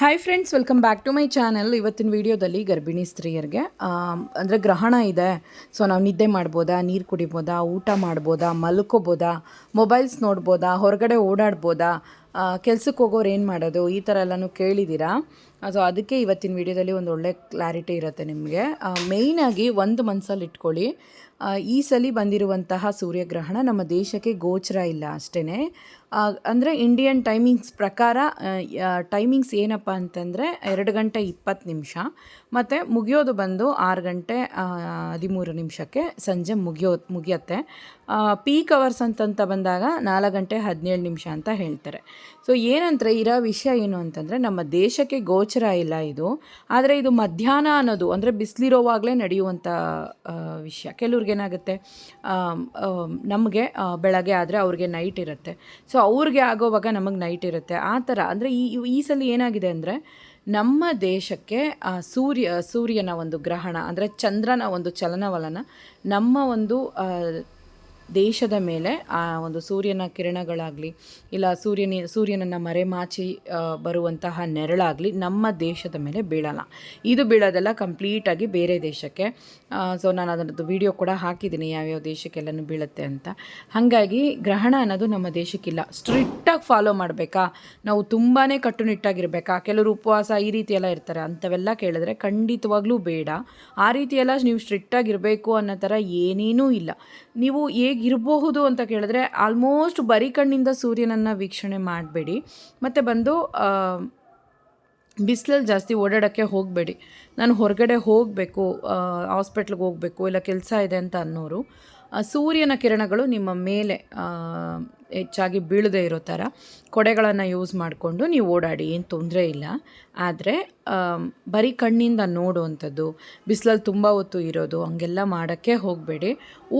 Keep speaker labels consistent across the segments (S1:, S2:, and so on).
S1: Hi friends welcome back to my channel ಇವತ್ತಿನ ವಿಡಿಯೋದಲ್ಲಿ ಗರ್ಭಿಣಿ ಸ್ತ್ರೀಯರಿಗೆ ಅಂದರೆ ಗ್ರಹಣ ಇದೆ. ಸೊ ನಾವು ನಿದ್ದೆ ಮಾಡ್ಬೋದಾ, ನೀರು ಕುಡಿಬೋದಾ, ಊಟ ಮಾಡ್ಬೋದಾ, ಮಲ್ಕೋಬೋದಾ ಮೊಬೈಲ್ಸ್ ನೋಡ್ಬೋದಾ, ಹೊರಗಡೆ ಓಡಾಡ್ಬೋದಾ ಕೆಲ್ಸಕ್ಕೆ ಹೋಗೋರು ಏನು ಮಾಡೋದು, ಈ ಥರ ಎಲ್ಲನೂ ಕೇಳಿದ್ದೀರಾ ಸೊ ಅದಕ್ಕೆ ಇವತ್ತಿನ ವಿಡಿಯೋದಲ್ಲಿ ಒಂದು ಒಳ್ಳೆ ಕ್ಲಾರಿಟಿ ಇರುತ್ತೆ ನಿಮಗೆ. ಮೇಯ್ನಾಗಿ ಒಂದು ಮನಸ್ಸಲ್ಲಿ ಇಟ್ಕೊಳ್ಳಿ. ಈ ಸಲ ಬಂದಿರುವಂತಹ ಸೂರ್ಯಗ್ರಹಣ ನಮ್ಮ ದೇಶಕ್ಕೆ ಗೋಚರ ಇಲ್ಲ ಅಷ್ಟೇ ಅಂದರೆ ಇಂಡಿಯನ್ ಟೈಮಿಂಗ್ಸ್ ಪ್ರಕಾರ ಟೈಮಿಂಗ್ಸ್ ಏನಪ್ಪ ಅಂತಂದರೆ ಎರಡು ಗಂಟೆ ಇಪ್ಪತ್ತು ನಿಮಿಷ, ಮತ್ತು ಮುಗಿಯೋದು ಬಂದು ಆರು ಗಂಟೆ ಹದಿಮೂರು ನಿಮಿಷಕ್ಕೆ ಸಂಜೆ ಮುಗಿಯೋ, ಮುಗಿಯತ್ತೆ. ಪೀಕ್ ಅವರ್ಸ್ ಅಂತಂತ ಬಂದಾಗ ನಾಲ್ಕು ಗಂಟೆ ಹದಿನೇಳು ನಿಮಿಷ ಅಂತ ಹೇಳ್ತಾರೆ. ಸೊ ಏನಂದರೆ ಇರೋ ವಿಷಯ ಏನು ಅಂತಂದರೆ ನಮ್ಮ ದೇಶಕ್ಕೆ ಗೋಚರ ಇಲ್ಲ ಇದು. ಆದರೆ ಇದು ಮಧ್ಯಾಹ್ನ ಅನ್ನೋದು, ಅಂದರೆ ಬಿಸಿಲಿರೋವಾಗಲೇ ನಡೆಯುವಂಥ ವಿಷಯ. ಕೆಲವ್ರಿಗೆ ಏನಾಗುತ್ತೆ ನಮಗೆ ಬೆಳಗ್ಗೆ ಆದರೆ ಅವ್ರಿಗೆ ನೈಟ್ ಇರುತ್ತೆ. ಸೊ ಅವ್ರಿಗೆ ಆಗೋವಾಗ ನಮಗೆ ನೈಟ್ ಇರುತ್ತೆ. ಆ ಥರ ಅಂದರೆ ಈ ಈ ಸಲ ಏನಾಗಿದೆ ಅಂದರೆ ನಮ್ಮ ದೇಶಕ್ಕೆ ಸೂರ್ಯ, ಸೂರ್ಯನ ಒಂದು ಗ್ರಹಣ ಅಂದರೆ ಚಂದ್ರನ ಒಂದು ಚಲನವಲನ ನಮ್ಮ ಒಂದು ದೇಶದ ಮೇಲೆ ಆ ಒಂದು ಸೂರ್ಯನ ಕಿರಣಗಳಾಗಲಿ, ಇಲ್ಲ ಸೂರ್ಯನ, ಸೂರ್ಯನನ್ನು ಮರೆಮಾಚಿ ಬರುವಂತಹ ನೆರಳಾಗಲಿ ನಮ್ಮ ದೇಶದ ಮೇಲೆ ಬೀಳಲ್ಲ. ಇದು ಬೀಳೋದೆಲ್ಲ ಕಂಪ್ಲೀಟಾಗಿ ಬೇರೆ ದೇಶಕ್ಕೆ. ಸೊ ನಾನು ಅದರದ್ದು ವಿಡಿಯೋ ಕೂಡ ಹಾಕಿದ್ದೀನಿ, ಯಾವ್ಯಾವ ದೇಶಕ್ಕೆಲ್ಲನೂ ಬೀಳುತ್ತೆ ಅಂತ. ಹಾಗಾಗಿ ಗ್ರಹಣ ಅನ್ನೋದು ನಮ್ಮ ದೇಶಕ್ಕಿಲ್ಲ. ಸ್ಟ್ರಿಕ್ಟಾಗಿ ಫಾಲೋ ಮಾಡಬೇಕಾ? ನಾವು ತುಂಬಾ ಕಟ್ಟುನಿಟ್ಟಾಗಿರಬೇಕಾ? ಕೆಲವರು ಉಪವಾಸ ಈ ರೀತಿ ಎಲ್ಲ ಇರ್ತಾರೆ, ಅಂಥವೆಲ್ಲ ಕೇಳಿದ್ರೆ ಖಂಡಿತವಾಗ್ಲೂ ಬೇಡ. ಆ ರೀತಿಯೆಲ್ಲ ನೀವು ಸ್ಟ್ರಿಕ್ಟಾಗಿರಬೇಕು ಅನ್ನೋ ಥರ ಏನೇನೂ ಇಲ್ಲ. ನೀವು ಹೇಗಿರಬಹುದು ಅಂತ ಕೇಳಿದ್ರೆ ಆಲ್ಮೋಸ್ಟ್ ಬರೀ ಕಣ್ಣಿಂದ ಸೂರ್ಯನನ್ನು ವೀಕ್ಷಣೆ ಮಾಡಬೇಡಿ. ಮತ್ತು ಬಂದು ಬಿಸಿಲಲ್ಲಿ ಜಾಸ್ತಿ ಓಡಾಡೋಕ್ಕೆ ಹೋಗಬೇಡಿ. ನಾನು ಹೊರಗಡೆ ಹೋಗಬೇಕು ಹಾಸ್ಪಿಟ್ಲಿಗೆ ಹೋಗಬೇಕು, ಇಲ್ಲ ಕೆಲಸ ಇದೆ ಅಂತ ಅನ್ನೋರು. ಸೂರ್ಯನ ಕಿರಣಗಳು ನಿಮ್ಮ ಮೇಲೆ ಹೆಚ್ಚಾಗಿ ಬೀಳದೇ ಇರೋ ಥರ ಕೊಡೆಗಳನ್ನು ಯೂಸ್ ಮಾಡಿಕೊಂಡು ನೀವು ಓಡಾಡಿ, ಏನು ತೊಂದರೆ ಇಲ್ಲ. ಆದರೆ ಬರೀ ಕಣ್ಣಿಂದ ನೋಡುವಂಥದ್ದು ಬಿಸಿಲಲ್ಲಿ ತುಂಬ ಹೊತ್ತು ಇರೋದು, ಹಂಗೆಲ್ಲ ಮಾಡೋಕ್ಕೆ ಹೋಗಬೇಡಿ.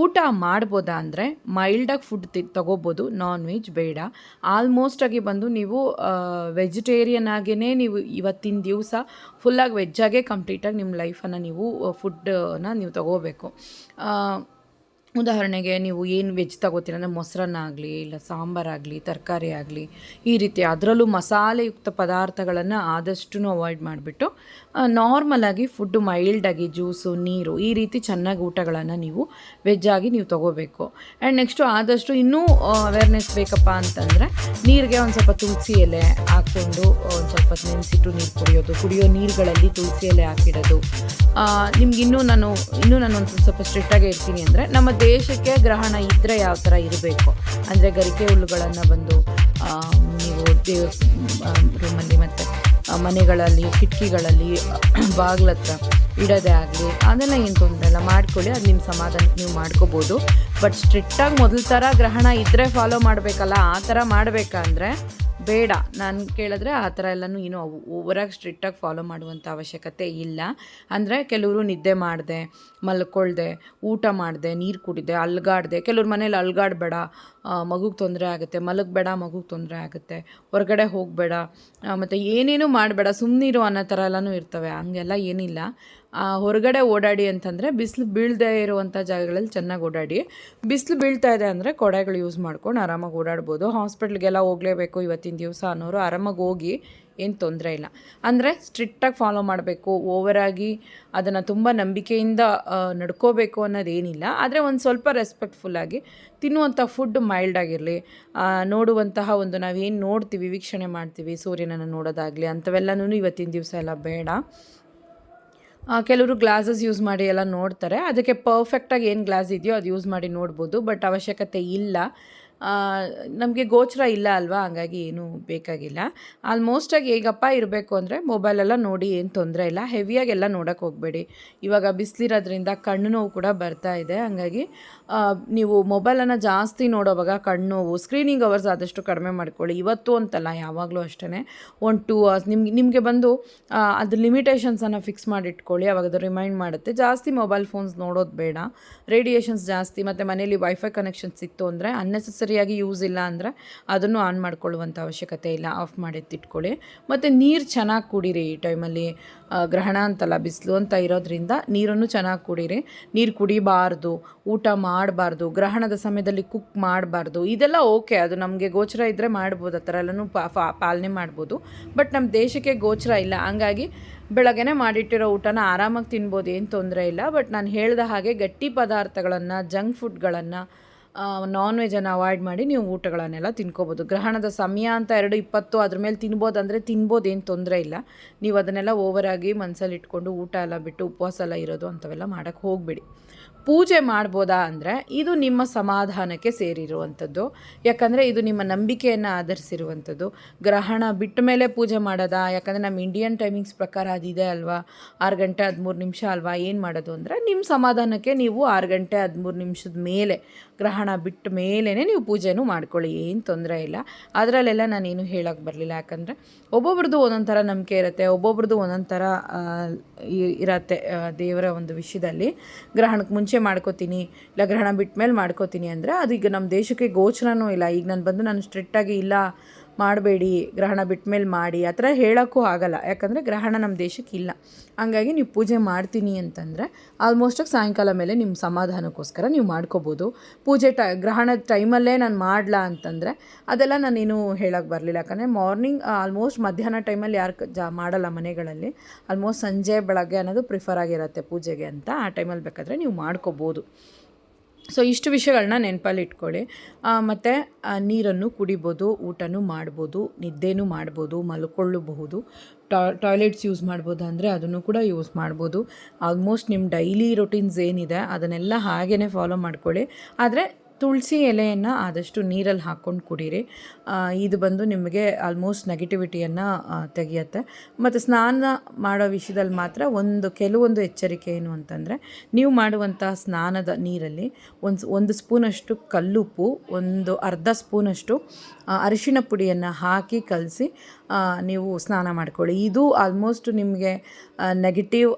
S1: ಊಟ ಮಾಡ್ಬೋದಾ ಅಂದರೆ ಮೈಲ್ಡಾಗಿ ಫುಡ್ ತಿ, ತಗೋಬೋದು ನಾನ್ ವೆಜ್ ಬೇಡ ಆಲ್ಮೋಸ್ಟಾಗಿ ಬಂದು ನೀವು ವೆಜಿಟೇರಿಯನ್ ಆಗಿಯೇ ನೀವು ಇವತ್ತಿನ ದಿವಸ ಫುಲ್ಲಾಗಿ ವೆಜ್ಜಾಗೇ ಕಂಪ್ಲೀಟಾಗಿ ನಿಮ್ಮ ಲೈಫನ್ನು ನೀವು ಫುಡ್ಡನ್ನ ನೀವು ತಗೋಬೇಕು. ಉದಾಹರಣೆಗೆ ನೀವು ಏನು ವೆಜ್ ತಗೋತೀರ? ಅಂದರೆ ಮೊಸರನ್ನ ಆಗಲಿ, ಇಲ್ಲ ಸಾಂಬಾರಾಗಲಿ ತರಕಾರಿ ಆಗಲಿ, ಈ ರೀತಿ ಅದರಲ್ಲೂ ಮಸಾಲೆಯುಕ್ತ ಪದಾರ್ಥಗಳನ್ನು ಆದಷ್ಟು ಅವಾಯ್ಡ್ ಮಾಡಿಬಿಟ್ಟು ನಾರ್ಮಲಾಗಿ ಫುಡ್ಡು ಮೈಲ್ಡಾಗಿ ಜ್ಯೂಸು ನೀರು ಈ ರೀತಿ ಚೆನ್ನಾಗಿ ಊಟಗಳನ್ನು ನೀವು ವೆಜ್ಜಾಗಿ ನೀವು ತಗೋಬೇಕು. ಆ್ಯಂಡ್ ನೆಕ್ಸ್ಟು ಆದಷ್ಟು ಇನ್ನೂ ಅವೇರ್ನೆಸ್ ಬೇಕಪ್ಪ ಅಂತಂದರೆ, ನೀರಿಗೆ ಒಂದು ಸ್ವಲ್ಪ ತುಳಸಿ ಎಲೆ ಹಾಕ್ಕೊಂಡು ಒಂದು ಸ್ವಲ್ಪ ನೆನೆಸಿಟ್ಟು ನೀರು ಕುಡಿಯೋದು. ಕುಡಿಯೋ ನೀರುಗಳಲ್ಲಿ ತುಳಸಿ ಎಲೆ ಹಾಕಿಡೋದು. ನಿಮ್ಗೆ ಇನ್ನೂ ನಾನು ಇನ್ನೂ ನಾನು ಒಂದು ಸ್ವಲ್ಪ ಸ್ಟ್ರಿಕ್ಟಾಗಿ ಇರ್ತೀನಿ ಅಂದರೆ, ನಮ್ಮ ದೇಶಕ್ಕೆ ಗ್ರಹಣ ಇದ್ದರೆ ಯಾವ ಥರ ಇರಬೇಕು? ಅಂದರೆ ಗರಿಕೆ ಹುಲ್ಲುಗಳನ್ನು ಬಂದು ನೀವು ದೇವ ರೂಮಲ್ಲಿ ಮತ್ತು ಮನೆಗಳಲ್ಲಿ, ಕಿಟಕಿಗಳಲ್ಲಿ ಬಾಗ್ಲತ್ರ ಇಡೋದೇ ಆಗಲಿ, ಅದೆಲ್ಲ ಏನು ತೊಂದರೆ ಇಲ್ಲ. ಮಾಡ್ಕೊಳ್ಳಿ, ಅದು ನಿಮ್ಮ ಸಮಾಧಾನಕ್ಕೆ ನೀವು ಮಾಡ್ಕೋಬೋದು. ಬಟ್ ಸ್ಟ್ರಿಕ್ಟಾಗಿ ಮೊದಲ ಥರ ಗ್ರಹಣ ಇದ್ದರೆ ಫಾಲೋ ಮಾಡಬೇಕಲ್ಲ, ಆ ಥರ ಮಾಡಬೇಕಂದ್ರೆ ಬೇಡ. ನಾನು ಕೇಳಿದ್ರೆ ಆ ಥರ ಎಲ್ಲನೂ ಏನು ಓವರಾಗಿ ಸ್ಟ್ರಿಕ್ಟಾಗಿ ಫಾಲೋ ಮಾಡುವಂಥ ಅವಶ್ಯಕತೆ ಇಲ್ಲ. ಅಂದರೆ ಕೆಲವರು ನಿದ್ದೆ ಮಾಡಿದೆ, ಮಲ್ಕೊಳ್ದೆ, ಊಟ ಮಾಡಿದೆ, ನೀರು ಕುಡಿದೆ, ಅಲ್ಗಾಡ್ದೆ. ಕೆಲವ್ರ ಮನೇಲಿ ಅಲ್ಗಾಡಬೇಡ. ಮಗುಗೆ ತೊಂದರೆ ಆಗುತ್ತೆ, ಮಲಗಬೇಡ, ಮಗುಗೆ ತೊಂದರೆ ಆಗುತ್ತೆ, ಹೊರಗಡೆ ಹೋಗಬೇಡ ಮತ್ತು ಏನೇನು ಮಾಡಬೇಡ ಸುಮ್ಮನಿರು ಅನ್ನೋ ಥರ ಎಲ್ಲನೂ ಇರ್ತವೆ, ಹಂಗೆಲ್ಲ ಏನಿಲ್ಲ. ಹೊರಗಡೆ ಓಡಾಡಿ ಅಂತಂದರೆ ಬಿಸಿಲು ಬೀಳದೇ ಇರುವಂಥ ಜಾಗಗಳಲ್ಲಿ ಚೆನ್ನಾಗಿ ಓಡಾಡಿ. ಬಿಸಿಲು ಬೀಳ್ತಾ ಇದೆ ಅಂದರೆ ಕೊಡೆಗಳು ಯೂಸ್ ಮಾಡ್ಕೊಂಡು ಆರಾಮಾಗಿ ಓಡಾಡ್ಬೋದು. ಹಾಸ್ಪಿಟ್ಲಿಗೆಲ್ಲ ಹೋಗಲೇಬೇಕು ಇವತ್ತಿನ ದಿವಸ ಅನ್ನೋರು ಆರಾಮಾಗಿ ಹೋಗಿ ಏನು ತೊಂದರೆ ಇಲ್ಲ. ಅಂದರೆ ಸ್ಟ್ರಿಕ್ಟಾಗಿ ಫಾಲೋ ಮಾಡಬೇಕು ಓವರಾಗಿ ಅದನ್ನು ತುಂಬ ನಂಬಿಕೆಯಿಂದ ನಡ್ಕೋಬೇಕು ಅನ್ನೋದೇನಿಲ್ಲ ಆದರೆ ಒಂದು ಸ್ವಲ್ಪ ರೆಸ್ಪೆಕ್ಟ್ಫುಲ್ಲಾಗಿ ತಿನ್ನುವಂಥ ಫುಡ್ ಮೈಲ್ಡಾಗಿರಲಿ ನೋಡುವಂತಹ ಒಂದು ನಾವೇನು ನೋಡ್ತೀವಿ, ವೀಕ್ಷಣೆ ಮಾಡ್ತೀವಿ, ಸೂರ್ಯನನ್ನು ನೋಡೋದಾಗಲಿ ಅಂಥವೆಲ್ಲನೂ ಇವತ್ತಿನ ದಿವಸ ಎಲ್ಲ ಬೇಡ. ಕೆಲವರು ಗ್ಲಾಸಸ್ ಯೂಸ್ ಮಾಡಿ ಎಲ್ಲ ನೋಡ್ತಾರೆ. ಅದಕ್ಕೆ ಪರ್ಫೆಕ್ಟಾಗಿ ಏನು ಗ್ಲಾಸ್ ಇದೆಯೋ ಅದು ಯೂಸ್ ಮಾಡಿ ನೋಡ್ಬೋದು ಬಟ್ ಅವಶ್ಯಕತೆ ಇಲ್ಲ. ನಮಗೆ ಗೋಚರ ಇಲ್ಲ ಅಲ್ವಾ? ಹಂಗಾಗಿ ಏನೂ ಬೇಕಾಗಿಲ್ಲ. ಆಲ್ಮೋಸ್ಟಾಗಿ ಹೇಗಪ್ಪ ಇರಬೇಕು ಅಂದರೆ ಮೊಬೈಲೆಲ್ಲ ನೋಡಿ ಏನು ತೊಂದರೆ ಇಲ್ಲ. ಹೆವಿಯಾಗೆಲ್ಲ ನೋಡೋಕ್ಕೆ ಹೋಗಬೇಡಿ. ಇವಾಗ ಬಿಸಿಲಿರೋದ್ರಿಂದ ಕಣ್ಣು ನೋವು ಕೂಡ ಬರ್ತಾ ಇದೆ. ಹಾಗಾಗಿ ನೀವು ಮೊಬೈಲನ್ನು ಜಾಸ್ತಿ ನೋಡೋವಾಗ ಕಣ್ಣು ನೋವು ಸ್ಕ್ರೀನಿಂಗ್ ಅವರ್ಸ್ ಆದಷ್ಟು ಕಡಿಮೆ ಮಾಡ್ಕೊಳ್ಳಿ. ಇವತ್ತು ಅಂತಲ್ಲ, ಯಾವಾಗಲೂ ಅಷ್ಟೇ ಒನ್ ಟೂ ಅವರ್ಸ್ ನಿಮ್ಗೆ, ನಿಮಗೆ ಬಂದು ಅದು ಲಿಮಿಟೇಷನ್ಸನ್ನು ಫಿಕ್ಸ್ ಮಾಡಿ ಇಟ್ಕೊಳ್ಳಿ ಅವಾಗ ಅದು ರಿಮೈಂಡ್ ಮಾಡುತ್ತೆ. ಜಾಸ್ತಿ ಮೊಬೈಲ್ ಫೋನ್ಸ್ ನೋಡೋದು ಬೇಡ. ರೇಡಿಯೇಷನ್ಸ್ ಜಾಸ್ತಿ, ಮತ್ತು ಮನೇಲಿ ವೈಫೈ ಕನೆಕ್ಷನ್ಸ್ ಇತ್ತು ಅಂದರೆ ಅನ್ನೆಸೆಸರಿ ಸರಿಯಾಗಿ ಯೂಸ್ ಇಲ್ಲ ಅಂದರೆ ಅದನ್ನು ಆನ್ ಮಾಡ್ಕೊಳ್ಳುವಂಥ ಅವಶ್ಯಕತೆ ಇಲ್ಲ. ಆಫ್ ಮಾಡಿ ಎತ್ತಿಟ್ಕೊಳ್ಳಿ ಮತ್ತು ನೀರು ಚೆನ್ನಾಗಿ ಕುಡೀರಿ ಈ ಟೈಮಲ್ಲಿ ಗ್ರಹಣ ಅಂತಲ್ಲ, ಬಿಸಿಲು ಅಂತ ಇರೋದ್ರಿಂದ ನೀರನ್ನು ಚೆನ್ನಾಗಿ ಕುಡೀರಿ. ನೀರು ಕುಡಿಬಾರ್ದು, ಊಟ ಮಾಡಬಾರ್ದು, ಗ್ರಹಣದ ಸಮಯದಲ್ಲಿ ಕುಕ್ ಮಾಡಬಾರ್ದು, ಇದೆಲ್ಲ ಓಕೆ ಅದು ನಮಗೆ ಗೋಚರ ಇದ್ದರೆ ಮಾಡ್ಬೋದು, ಆ ಥರ ಎಲ್ಲನೂ ಪಾಲನೆ ಮಾಡ್ಬೋದು. ಬಟ್ ನಮ್ಮ ದೇಶಕ್ಕೆ ಗೋಚರ ಇಲ್ಲ. ಹಂಗಾಗಿ ಬೆಳಗ್ಗೆನೇ ಮಾಡಿಟ್ಟಿರೋ ಊಟನ ಆರಾಮಾಗಿ ತಿನ್ಬೋದು, ಏನು ತೊಂದರೆ ಇಲ್ಲ. ಬಟ್ ನಾನು ಹೇಳಿದ ಹಾಗೆ ಗಟ್ಟಿ ಪದಾರ್ಥಗಳನ್ನು ಜಂಕ್ ಫುಡ್ಗಳನ್ನು ನಾನ್ ವೆಜನ್ನು ಅವಾಯ್ಡ್ ಮಾಡಿ ನೀವು ಊಟಗಳನ್ನೆಲ್ಲ ತಿನ್ಕೋಬೋದು. ಗ್ರಹಣದ ಸಮಯ ಅಂತ ಎರಡು ಇಪ್ಪತ್ತು, ಅದ್ರ ಮೇಲೆ ತಿನ್ಬೋದು ಅಂದರೆ ತಿನ್ಬೋದು, ಏನು ತೊಂದರೆ ಇಲ್ಲ. ನೀವು ಅದನ್ನೆಲ್ಲ ಓವರಾಗಿ ಮನಸ್ಸಲ್ಲಿ ಇಟ್ಕೊಂಡು ಊಟ ಎಲ್ಲ ಬಿಟ್ಟು ಉಪವಾಸ ಎಲ್ಲ ಇರೋದು ಅಂಥವೆಲ್ಲ ಮಾಡೋಕ್ಕೆ ಹೋಗಬೇಡಿ. ಪೂಜೆ ಮಾಡ್ಬೋದಾ ಅಂದರೆ ಇದು ನಿಮ್ಮ ಸಮಾಧಾನಕ್ಕೆ ಸೇರಿರುವಂಥದ್ದು. ಯಾಕಂದರೆ ಇದು ನಿಮ್ಮ ನಂಬಿಕೆಯನ್ನು ಆಧರಿಸಿರುವಂಥದ್ದು. ಗ್ರಹಣ ಬಿಟ್ಟ ಮೇಲೆ ಪೂಜೆ ಮಾಡೋದಾ? ಯಾಕಂದರೆ ನಮ್ಮ ಇಂಡಿಯನ್ ಟೈಮಿಂಗ್ಸ್ ಪ್ರಕಾರ ಅದಿದೆ ಅಲ್ವಾ? ಆರು ಗಂಟೆ ಹದಿಮೂರು ನಿಮಿಷ ಅಲ್ವಾ? ಏನು ಮಾಡೋದು ಅಂದರೆ ನಿಮ್ಮ ಸಮಾಧಾನಕ್ಕೆ ನೀವು ಆರು ಗಂಟೆ ಹದಿಮೂರು ನಿಮಿಷದ ಮೇಲೆ ಗ್ರಹಣ ಬಿಟ್ಟ ಮೇಲೇ ನೀವು ಪೂಜೆನೂ ಮಾಡ್ಕೊಳ್ಳಿ, ಏನು ತೊಂದರೆ ಇಲ್ಲ. ಅದರಲ್ಲೆಲ್ಲ ನಾನೇನು ಹೇಳೋಕ್ಕೆ ಬರಲಿಲ್ಲ. ಯಾಕಂದರೆ ಒಬ್ಬೊಬ್ರದ್ದು ಒಂದೊಂದು ಥರ ನಂಬಿಕೆ ಇರುತ್ತೆ, ಒಬ್ಬೊಬ್ರದ್ದು ಒಂದೊಂದು ಥರ ಇರತ್ತೆ ದೇವರ ಒಂದು ವಿಷಯದಲ್ಲಿ. ಗ್ರಹಣಕ್ಕೆ ಮುಂಚೆ ಮಾಡ್ಕೋತೀನಿ, ಇಲ್ಲ ಗ್ರಹಣ ಬಿಟ್ಟ ಮೇಲೆ ಮಾಡ್ಕೋತೀನಿ ಅಂದರೆ ಅದು ಈಗ ನಮ್ಮ ದೇಶಕ್ಕೆ ಗೋಚರನೂ ಇಲ್ಲ. ಈಗ ನಾನು ಬಂದು ನಾನು ಸ್ಟ್ರಿಕ್ಟಾಗಿ ಇಲ್ಲ ಮಾಡಬೇಡಿ, ಗ್ರಹಣ ಬಿಟ್ಟ ಮೇಲೆ ಮಾಡಿ. ಆ ಥರ ಹೇಳೋಕ್ಕೂ ಆಗಲ್ಲ. ಯಾಕಂದರೆ ಗ್ರಹಣ ನಮ್ಮ ದೇಶಕ್ಕೆ ಇಲ್ಲ. ಹಂಗಾಗಿ ನೀವು ಪೂಜೆ ಮಾಡ್ತೀನಿ ಅಂತಂದರೆ ಆಲ್ಮೋಸ್ಟಾಗಿ ಸಾಯಂಕಾಲ ಮೇಲೆ ನಿಮ್ಮ ಸಮಾಧಾನಕ್ಕೋಸ್ಕರ ನೀವು ಮಾಡ್ಕೋಬೋದು. ಪೂಜೆ ಟ ಗ್ರಹಣದ ಟೈಮಲ್ಲೇ ನಾನು ಮಾಡಲಾ ಅಂತಂದರೆ ಅದೆಲ್ಲ ನಾನೇನು ಹೇಳೋಕ್ಕೆ ಬರಲಿಲ್ಲ. ಯಾಕಂದರೆ ಮಾರ್ನಿಂಗ್ ಆಲ್ಮೋಸ್ಟ್ ಮಧ್ಯಾಹ್ನ ಟೈಮಲ್ಲಿ ಯಾರು ಜಾ, ಮಾಡಲ್ಲ ಮನೆಗಳಲ್ಲಿ. ಆಲ್ಮೋಸ್ಟ್ ಸಂಜೆ, ಬೆಳಗ್ಗೆ ಅನ್ನೋದು ಪ್ರಿಫರ್ ಆಗಿರುತ್ತೆ ಪೂಜೆಗೆ ಅಂತ ಆ ಟೈಮಲ್ಲಿ ಬೇಕಾದರೆ ನೀವು ಮಾಡ್ಕೋಬೋದು. ಸೊ ಇಷ್ಟು ವಿಷಯಗಳನ್ನ ನೆನಪಲ್ಲಿ ಇಟ್ಕೊಳ್ಳಿ. ಮತ್ತು ನೀರನ್ನು ಕುಡಿಬೋದು, ಊಟನೂ ಮಾಡ್ಬೋದು, ನಿದ್ದೆನೂ ಮಾಡ್ಬೋದು, ಮಲ್ಕೊಳ್ಳಬಹುದು ಟಾಯ್ಲೆಟ್ಸ್ ಯೂಸ್ ಮಾಡ್ಬೋದು ಅಂದರೆ ಅದನ್ನು ಕೂಡ ಯೂಸ್ ಮಾಡ್ಬೋದು. ಆಲ್ಮೋಸ್ಟ್ ನಿಮ್ಮ ಡೈಲಿ ರೊಟೀನ್ಸ್ ಏನಿದೆ ಅದನ್ನೆಲ್ಲ ಹಾಗೇ ಫಾಲೋ ಮಾಡ್ಕೊಳ್ಳಿ. ಆದರೆ ತುಳಸಿ ಎಲೆಯನ್ನು ಆದಷ್ಟು ನೀರಲ್ಲಿ ಹಾಕ್ಕೊಂಡು ಕುಡೀರಿ. ಇದು ಬಂದು ನಿಮಗೆ ಆಲ್ಮೋಸ್ಟ್ ನೆಗೆಟಿವಿಟಿಯನ್ನು ತೆಗೆಯುತ್ತೆ. ಮತ್ತು ಸ್ನಾನ ಮಾಡೋ ವಿಷಯದಲ್ಲಿ ಮಾತ್ರ ಒಂದು, ಕೆಲವೊಂದು ಎಚ್ಚರಿಕೆ ಏನು ಅಂತಂದರೆ, ನೀವು ಮಾಡುವಂಥ ಸ್ನಾನದ ನೀರಲ್ಲಿ ಒಂದು ಒಂದು ಸ್ಪೂನಷ್ಟು ಕಲ್ಲುಪ್ಪು, ಒಂದು ಅರ್ಧ ಸ್ಪೂನಷ್ಟು ಅರಿಶಿನ ಪುಡಿಯನ್ನು ಹಾಕಿ ಕಲಸಿ ನೀವು ಸ್ನಾನ ಮಾಡ್ಕೊಳ್ಳಿ. ಇದು ಆಲ್ಮೋಸ್ಟ್ ನಿಮಗೆ ನೆಗೆಟಿವ್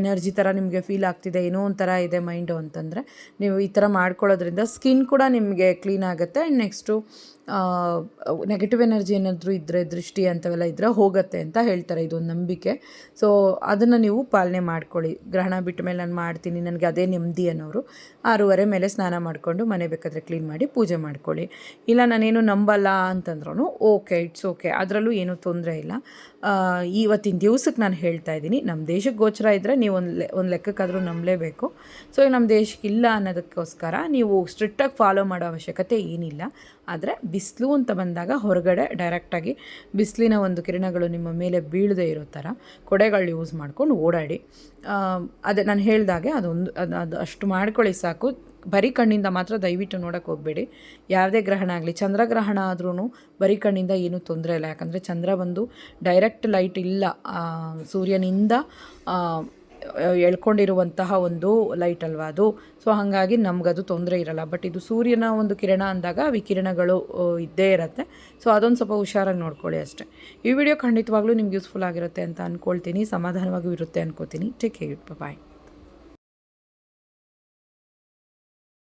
S1: ಎನರ್ಜಿ ಥರ ನಿಮಗೆ ಫೀಲ್ ಆಗ್ತಿದೆ, ಏನೋ ಒಂಥರ ಇದೆ ಮೈಂಡು ಅಂತಂದರೆ. ನೀವು ಈ ಥರ ಮಾಡ್ಕೊಳ್ಳೋದ್ರಿಂದ ಸ್ಕಿನ್ ಕೂಡ ನಿಮಗೆ ಕ್ಲೀನ್ ಆಗುತ್ತೆ ಆ್ಯಂಡ್ ನೆಕ್ಸ್ಟು ನೆಗೆಟಿವ್ ಎನರ್ಜಿ ಏನಾದರೂ ಇದ್ದರೆ ದೃಷ್ಟಿ ಅಂಥವೆಲ್ಲ ಇದ್ದರೆ ಹೋಗುತ್ತೆ ಅಂತ ಹೇಳ್ತಾರೆ ಇದೊಂದು ನಂಬಿಕೆ. ಸೊ ಅದನ್ನು ನೀವು ಪಾಲನೆ ಮಾಡ್ಕೊಳ್ಳಿ. ಗ್ರಹಣ ಬಿಟ್ಟ ಮೇಲೆ ನಾನು ಮಾಡ್ತೀನಿ, ನನಗೆ ಅದೇ ನೆಮ್ಮದಿ ಅನ್ನೋರು, ಆರೂವರೆ ಮೇಲೆ ಸ್ನಾನ ಮಾಡಿಕೊಂಡು ಮನೆ ಬೇಕಾದರೆ ಕ್ಲೀನ್ ಮಾಡಿ ಪೂಜೆ ಮಾಡ್ಕೊಳ್ಳಿ. ಇಲ್ಲ ನಾನೇನು ನಂಬಲ್ಲ ಅಂತಂದ್ರೂ ಓಕೆ ಇಟ್ಸ್ ಓಕೆ ಅದರಲ್ಲೂ ಏನೂ ತೊಂದರೆ ಇಲ್ಲ. ಇವತ್ತಿನ ದಿವ್ಸಕ್ಕೆ ನಾನು ಹೇಳ್ತಾ ಇದ್ದೀನಿ ನಮ್ಮ ದೇಶಕ್ಕೆ ಗೋಚರ ಇದ್ದರೆ ನೀವು ಒಂದು ಲೆ, ಒಂದು ಲೆಕ್ಕಕ್ಕಾದರೂ ನಂಬಲೇಬೇಕು. ಸೊ ನಮ್ಮ ದೇಶಕ್ಕೆ ಇಲ್ಲ ಅನ್ನೋದಕ್ಕೋಸ್ಕರ ನೀವು ಸ್ಟ್ರಿಕ್ಟಾಗಿ ಫಾಲೋ ಮಾಡೋ ಅವಶ್ಯಕತೆ ಏನಿಲ್ಲ. ಆದರೆ ಬಿಸಿಲು ಅಂತ ಬಂದಾಗ ಹೊರಗಡೆ ಡೈರೆಕ್ಟಾಗಿ ಬಿಸಿಲಿನ ಒಂದು ಕಿರಣಗಳು ನಿಮ್ಮ ಮೇಲೆ ಬೀಳದೇ ಇರೋ ಥರ ಕೊಡೆಗಳು ಯೂಸ್ ಮಾಡ್ಕೊಂಡು ಓಡಾಡಿ. ಅದೇ ನಾನು ಹೇಳಿದಾಗೆ ಅದೊಂದು, ಅದು ಅದು ಅಷ್ಟು ಮಾಡ್ಕೊಳ್ಳಿ ಸಾಕು. ಬರೀ ಕಣ್ಣಿಂದ ಮಾತ್ರ ದಯವಿಟ್ಟು ನೋಡೋಕ್ಕೆ ಹೋಗಬೇಡಿ. ಯಾವುದೇ ಗ್ರಹಣ ಆಗಲಿ, ಚಂದ್ರಗ್ರಹಣ ಆದ್ರೂ ಬರೀ ಕಣ್ಣಿಂದ ಏನೂ ತೊಂದರೆ ಇಲ್ಲ. ಯಾಕಂದರೆ ಚಂದ್ರ ಬಂದು ಡೈರೆಕ್ಟ್ ಲೈಟ್ ಇಲ್ಲ ಸೂರ್ಯನಿಂದ ಎಳ್ಕೊಂಡಿರುವಂತಹ ಒಂದು ಲೈಟ್ ಅಲ್ವಾ ಅದು. ಸೊ, ಹಾಗಾಗಿ ನಮಗದು ತೊಂದರೆ ಇರಲ್ಲ. ಬಟ್ ಇದು ಸೂರ್ಯನ ಒಂದು ಕಿರಣ ಅಂದಾಗ ವಿಕಿರಣಗಳು ಇದ್ದೇ ಇರುತ್ತೆ. ಸೊ, ಅದೊಂದು ಸ್ವಲ್ಪ ಹುಷಾರಾಗಿ ನೋಡ್ಕೊಳ್ಳಿ ಅಷ್ಟೇ. ಈ ವಿಡಿಯೋ ಖಂಡಿತವಾಗ್ಲೂ ನಿಮ್ಗೆ ಯೂಸ್ಫುಲ್ ಆಗಿರುತ್ತೆ ಅಂತ ಅಂದ್ಕೊಳ್ತೀನಿ ಸಮಾಧಾನವಾಗೂ ಇರುತ್ತೆ ಅನ್ಕೋತೀನಿ. Take care bye